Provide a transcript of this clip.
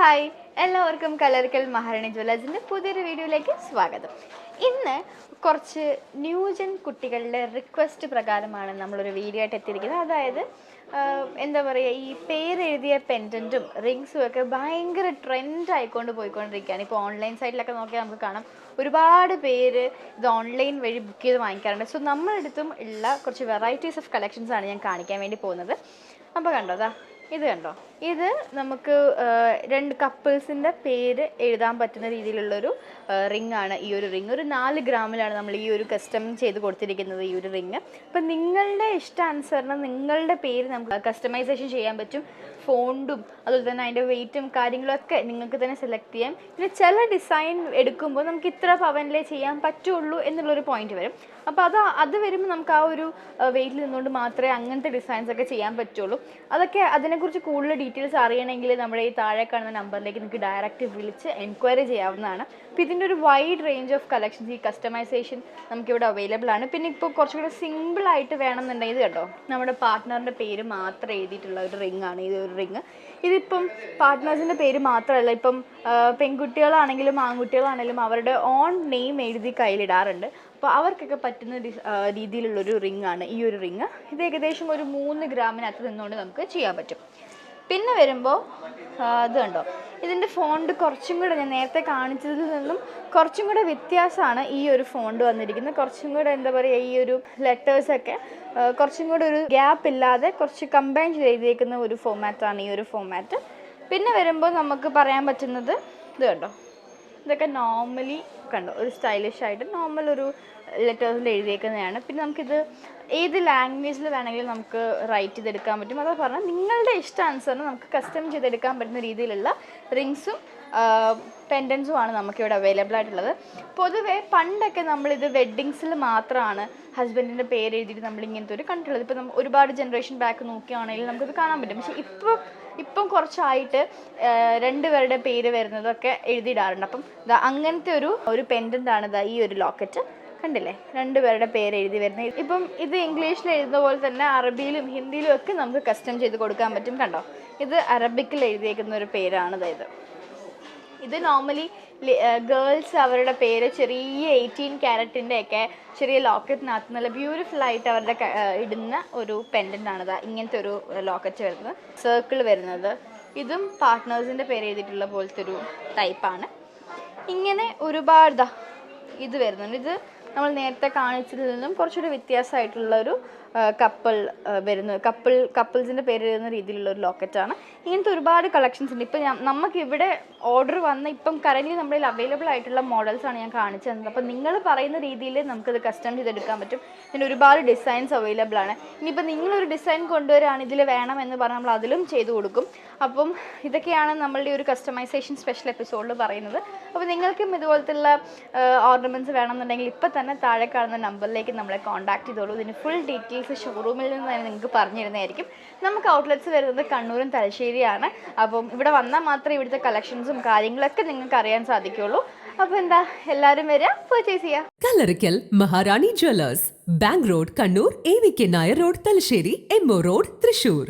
Hi. എല്ലാവർക്കും കലർക്കൽ മഹാരാണി ജ്വല്ലേഴ്സിന്റെ പുതിയൊരു വീഡിയോയിലേക്ക് സ്വാഗതം. ഇന്ന് കുറച്ച് ന്യൂജൻ കുട്ടികളുടെ റിക്വസ്റ്റ് പ്രകാരമാണ് നമ്മളൊരു വീഡിയോ ആയിട്ട് എത്തിയിരിക്കുന്നത്. അതായത് എന്താ പറയുക ഈ പേരെഴുതിയ പെൻഡന്റും റിങ്സും ഒക്കെ ഭയങ്കര ട്രെൻഡ് ആയിക്കൊണ്ട് പോയിക്കൊണ്ടിരിക്കുകയാണ്. ഇപ്പോൾ ഓൺലൈൻ സൈറ്റിലൊക്കെ നോക്കിയാൽ നമുക്ക് കാണാം. ഒരുപാട് പേര് ഇത് ഓൺലൈൻ വഴി ബുക്ക് ചെയ്ത് വാങ്ങിക്കാറുണ്ട്. സോ നമ്മളെടുത്തും ഉള്ള കുറച്ച് വെറൈറ്റീസ് ഓഫ് കളക്ഷൻസാണ് ഞാൻ കാണിക്കാൻ വേണ്ടി പോകുന്നത്. അപ്പോൾ കണ്ടോ അതാ ഇത് കണ്ടോ? ഇത് നമുക്ക് രണ്ട് കപ്പിൾസിന്റെ പേര് എഴുതാൻ പറ്റുന്ന രീതിയിലുള്ളൊരു റിംഗ് ആണ് ഈ ഒരു റിംഗ് ഒരു നാല് ഗ്രാമിലാണ് നമ്മൾ ഈ ഒരു കസ്റ്റം ചെയ്ത് കൊടുത്തിരിക്കുന്നത് ഈ ഒരു റിംഗ് അപ്പം നിങ്ങളുടെ ഇഷ്ടാനുസരണം നിങ്ങളുടെ പേര് നമുക്ക് കസ്റ്റമൈസേഷൻ ചെയ്യാൻ പറ്റും. ഫോണ്ടും അതുപോലെ തന്നെ അതിന്റെ വെയിറ്റും കാര്യങ്ങളൊക്കെ നിങ്ങൾക്ക് തന്നെ സെലക്ട് ചെയ്യാം. പിന്നെ ചില ഡിസൈൻ എടുക്കുമ്പോൾ നമുക്ക് ഇത്ര പവനിലേ ചെയ്യാൻ പറ്റുള്ളൂ എന്നുള്ളൊരു പോയിന്റ് വരും. അപ്പോൾ അത് അത് വരുമ്പോൾ നമുക്ക് ആ ഒരു വെയിറ്റിൽ നിന്നുകൊണ്ട് മാത്രമേ അങ്ങനത്തെ ഡിസൈൻസ് ഒക്കെ ചെയ്യാൻ പറ്റുള്ളൂ. അതൊക്കെ അതിനെക്കുറിച്ച് കൂടുതൽ ഡീറ്റെയിൽസ് അറിയണമെങ്കിൽ നമ്മുടെ ഈ താഴെ കാണുന്ന നമ്പറിലേക്ക് നിങ്ങൾക്ക് ഡയറക്റ്റ് വിളിച്ച് എൻക്വയറി ചെയ്യാവുന്നതാണ്. അപ്പോൾ ഇതിന്റെ ഒരു വൈഡ് റേഞ്ച് ഓഫ് കളക്ഷൻസ് ഈ കസ്റ്റമൈസേഷൻ നമുക്കിവിടെ അവൈലബിൾ ആണ്. പിന്നെ ഇപ്പോൾ കുറച്ചും കൂടെ സിമ്പിൾ ആയിട്ട് വേണമെന്നുണ്ടെങ്കിൽ ഇത് കേട്ടോ നമ്മുടെ പാർട്ട്ണറിന്റെ പേര് മാത്രം എഴുതിയിട്ടുള്ള ഒരു റിംഗ് ആണ്. ഈ ഒരു റിംഗ് ഇതിപ്പം പാർട്ട്നേഴ്സിന്റെ പേര് മാത്രമല്ല ഇപ്പം പെൺകുട്ടികളാണെങ്കിലും ആൺകുട്ടികളാണെങ്കിലും അവരുടെ ഓൺ നെയിം എഴുതി കയ്യിലിടാറുണ്ട്. അപ്പോൾ അവർക്കൊക്കെ പറ്റുന്ന രീതിയിലുള്ളൊരു റിംഗ് ആണ് ഈ ഒരു റിങ് ഇത് ഏകദേശം ഒരു മൂന്ന് ഗ്രാമിനകത്ത് നിന്നുകൊണ്ട് നമുക്ക് ചെയ്യാൻ പറ്റും. പിന്നെ വരുമ്പോൾ ഇത് കണ്ടോ? ഇതിന്റെ ഫോണ്ട് കുറച്ചും കൂടെ ഞാൻ നേരത്തെ കാണിച്ചതിൽ നിന്നും കുറച്ചും കൂടെ വ്യത്യാസമാണ് ഈ ഒരു ഫോണ്ട് വന്നിരിക്കുന്നത്. കുറച്ചും കൂടെ എന്താ പറയുക ഈ ഒരു ലെറ്റേഴ്സൊക്കെ കുറച്ചും കൂടെ ഒരു ഗ്യാപ്പ് ഇല്ലാതെ കുറച്ച് കമ്പൈൻ ചെയ്ത് ഒരു ഫോമാറ്റാണ് ഈ ഒരു ഫോമാറ്റ്. പിന്നെ വരുമ്പോൾ നമുക്ക് പറയാൻ പറ്റുന്നത് ഇത് കണ്ടോ? ഇതൊക്കെ നോർമലി കണ്ടോ? ഒരു സ്റ്റൈലിഷ് ആയിട്ട് നോർമൽ ഒരു ലെറ്റേഴ്സിൽ എഴുതിയേക്കുന്നതാണ്. പിന്നെ നമുക്കിത് ഏത് ലാംഗ്വേജിൽ വേണമെങ്കിലും നമുക്ക് റൈറ്റ് ചെയ്തെടുക്കാൻ പറ്റും. അതാ പറഞ്ഞാൽ നിങ്ങളുടെ ഇഷ്ട ഇഷ്ടാനുസരണം നമുക്ക് കസ്റ്റം ചെയ്തെടുക്കാൻ പറ്റുന്ന രീതിയിലുള്ള റിങ്സും പെൻഡൻസും ആണ് നമുക്കിവിടെ അവൈലബിൾ ആയിട്ടുള്ളത്. പൊതുവേ പണ്ടൊക്കെ നമ്മളിത് വെഡ്ഡിങ്സിൽ മാത്രമാണ് ഹസ്ബൻഡിന്റെ പേര് എഴുതിയിട്ട് നമ്മൾ ഇങ്ങനത്തെ ഒരു കണ്ടിട്ടുള്ളത് ഇപ്പോൾ നമ്മൾ ഒരുപാട് ജനറേഷൻ ബാക്ക് നോക്കുകയാണെങ്കിൽ നമുക്കത് കാണാൻ പറ്റും. പക്ഷേ ഇപ്പോൾ ഇപ്പം കുറച്ചായിട്ട് രണ്ട് രണ്ടുപേരുടെ പേര് വരുന്നതൊക്കെ എഴുതിയിടാറുണ്ട്. അപ്പം അങ്ങനത്തെ ഒരു ഒരു പെൻഡന്റ് ആണ് ദാ ഈ ഒരു ലോക്കറ്റ് കണ്ടില്ലേ? രണ്ടുപേരുടെ പേര് എഴുതി വരുന്നത്. ഇപ്പം ഇത് ഇംഗ്ലീഷിൽ എഴുതുന്ന പോലെ തന്നെ അറബിയിലും ഹിന്ദിയിലും ഒക്കെ നമുക്ക് കസ്റ്റം ചെയ്ത് കൊടുക്കാൻ പറ്റും കണ്ടോ? ഇത് അറബിക്കിൽ എഴുതിയേക്കുന്ന ഒരു പേരാണ് അതായത് ഇത് നോർമലി ഗേൾസ് അവരുടെ പേര് ചെറിയ എയ്റ്റീൻ ക്യാരറ്റിന്റെ ഒക്കെ ചെറിയ ലോക്കറ്റിനകത്ത് നല്ല ബ്യൂട്ടിഫുൾ ആയിട്ട് അവരുടെ ഇടുന്ന ഒരു പെൻഡന്റ് ആണ് ഇതാ. ഇങ്ങനത്തെ ഒരു ലോക്കറ്റ് വരുന്നത്. സർക്കിൾ വരുന്നത്. ഇതും പാർട്ട്നേഴ്സിന്റെ പേര് എഴുതിയിട്ടുള്ള പോലത്തെ ഒരു ടൈപ്പാണ് ഇങ്ങനെ ഒരുപാട് ഇത് വരുന്നുണ്ട്. ഇത് നമ്മൾ നേരത്തെ കാണിച്ചതിൽ നിന്നും കുറച്ചൊരു വ്യത്യാസമായിട്ടുള്ള ഒരു കപ്പിൾ വരുന്ന. കപ്പിൾ കപ്പിൾസിന്റെ പേര് വരുന്ന രീതിയിലുള്ള ഒരു ലോക്കറ്റാണ് ഇങ്ങനത്തെ ഒരുപാട് കളക്ഷൻസ് ഉണ്ട്. ഇപ്പം നമുക്ക് ഇവിടെ ഓർഡർ വന്ന ഇപ്പം കറന്റ് നമ്മുടെ അവൈലബിൾ ആയിട്ടുള്ള ആണ് ഞാൻ കാണിച്ചു തന്നത്. അപ്പം നിങ്ങൾ പറയുന്ന രീതിയിൽ നമുക്കത് കസ്റ്റം ചെയ്തെടുക്കാൻ പറ്റും. ഇതിന് ഒരുപാട് ഡിസൈൻസ് അവൈലബിൾ ആണ്. ഇനിയിപ്പോൾ നിങ്ങളൊരു ഡിസൈൻ കൊണ്ടുവരാണ് ഇതിൽ എന്ന് പറഞ്ഞാൽ നമ്മൾ അതിലും ചെയ്തു കൊടുക്കും. അപ്പം ഇതൊക്കെയാണ് നമ്മളുടെ ഒരു കസ്റ്റമൈസേഷൻ സ്പെഷ്യൽ എപ്പിസോഡിൽ പറയുന്നത്. അപ്പോൾ നിങ്ങൾക്കും ഇതുപോലത്തുള്ള ഓർണമെന്റ്സ് വേണമെന്നുണ്ടെങ്കിൽ ഇപ്പം തന്നെ താഴെ കാണുന്ന നമ്പറിലേക്ക് നമ്മളെ കോൺടാക്ട് ചെയ്തോളൂ. ഇതിന് ഫുൾ ഡീറ്റെയിൽസ് ഷോറൂമിൽ നിന്ന് തന്നെ നിങ്ങൾക്ക് പറഞ്ഞു തരുന്നതായിരിക്കും നമുക്ക് ഔട്ട്ലെറ്റ്സ് വരുന്നത് കണ്ണൂരും തലശ്ശേരിയാണ്. അപ്പം ഇവിടെ വന്നാൽ മാത്രമേ ഇവിടുത്തെ കളക്ഷൻസും കാര്യങ്ങളൊക്കെ നിങ്ങൾക്ക് അറിയാൻ സാധിക്കുള്ളൂ അപ്പോൾ എന്താ എല്ലാരും വരിക പർച്ചേസ് ചെയ്യുക. Kallarickal Maharani jewellers bank road Kannur A V K Nair road Thalassery M O road Thrissur.